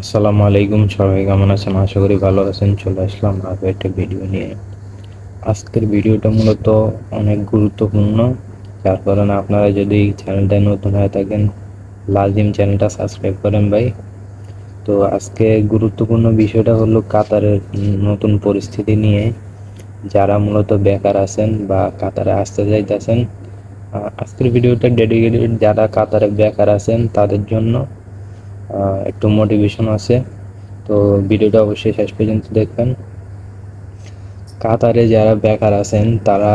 আসসালামু আলাইকুম, সবাই কেমন আছেন? আশা করি ভালো আছেন। চলে আসলাম আরও একটা ভিডিও নিয়ে। আজকের ভিডিওটা মূলত অনেক গুরুত্বপূর্ণ। যার কারণে আপনারা যদি চ্যানেলটায় নতুন হয়ে থাকেন, লাজিম চ্যানেলটা সাবস্ক্রাইব করেন ভাই। তো আজকে গুরুত্বপূর্ণ বিষয়টা হলো কাতারের নতুন পরিস্থিতি নিয়ে। যারা মূলত বেকার আছেন বা কাতারে আসতে চাইতেছেন আজকের ভিডিওটা ডেডিকেটেড যারা কাতারে বেকার আছেন, তাদের জন্য একটু মোটিভেশন আছে। তো ভিডিওটা অবশ্যই শেষ পর্যন্ত দেখবেন। কাতারে যারা বেকার আছেন, তারা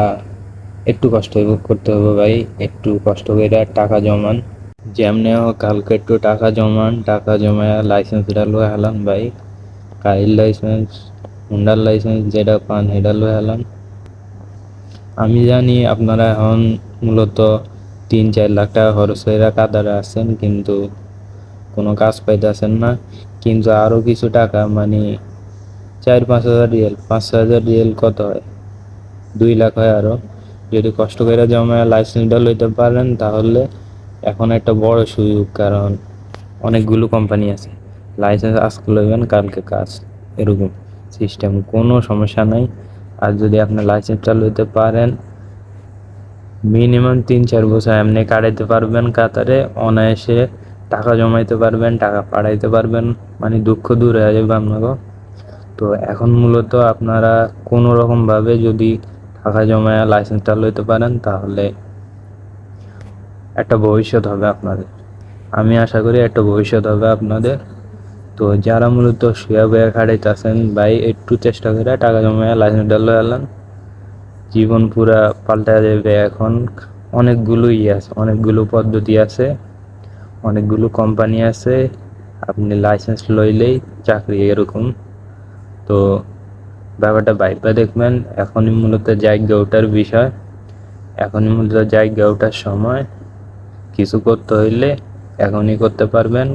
একটু কষ্ট করতে হবে ভাই। একটু কষ্ট করে টাকা জমান। যেমনি হোক কালকে একটু টাকা জমান। টাকা জমায় লাইসেন্সটা লয়ে হেলান ভাই। গাড়ির লাইসেন্স হুন্ডার লাইসেন্স যেটা পান, সেটা লয়ে হেলান। আমি জানি আপনারা এখন মূলত তিন চার লাখ টাকা খরচ করে কাতারে আছেন কিন্তু কোনো কাজ পাইতেছেন না। কিন্তু আরও কিছু টাকা মানে চার পাঁচ হাজার রিয়েল, পাঁচ হাজার রিয়েল কত হয়? দুই লাখ হয় আরও যদি কষ্ট করে জমা লাইসেন্সটা লইতে পারেন, তাহলে এখন একটা বড় সুযোগ, কারণ অনেকগুলো কোম্পানি আছে। লাইসেন্স আজকে লইবেন, কালকে কাজ, এরকম সিস্টেম কোনো সমস্যা নাই। আর যদি আপনি লাইসেন্সটা লইতে পারেন মিনিমাম তিন চার বছর এমনি কাটাইতে পারবেন কাতারে। অনায়াসে টাকা জমাইতে পারবেন, টাকা পাঠাইতে পারবেন মানে দুঃখ দূর হয়ে যাবে আপনাকে। তো এখন মূলত আপনারা কোনো রকমভাবে যদি টাকা জমায় লাইসেন্সটা লইতে পারেন, তাহলে একটা ভবিষ্যৎ হবে আপনাদের। আমি আশা করি একটা ভবিষ্যৎ হবে আপনাদের। তো যারা মূলত শুয়া বয়া খাটাইতেছেন, ভাই, একটু চেষ্টা করে টাকা জমায় লাইসেন্সটা লয়ে আনলেন জীবন পুরা পাল্টা যাবে এখন। অনেকগুলো ইয়ে আছে, অনেকগুলো পদ্ধতি আছে। অনেকগুলো কোম্পানি আছে, আপনি লাইসেন্স লইলেই চাকরি এরকম। তো ব্যাপারটা বাইপা দেখবেন, এখনই মূলত জায়গা ওঠার বিষয়। এখনই মূলত জায়গা ওঠার সময় কিছু করতে হইলে এখনই করতে পারবেন।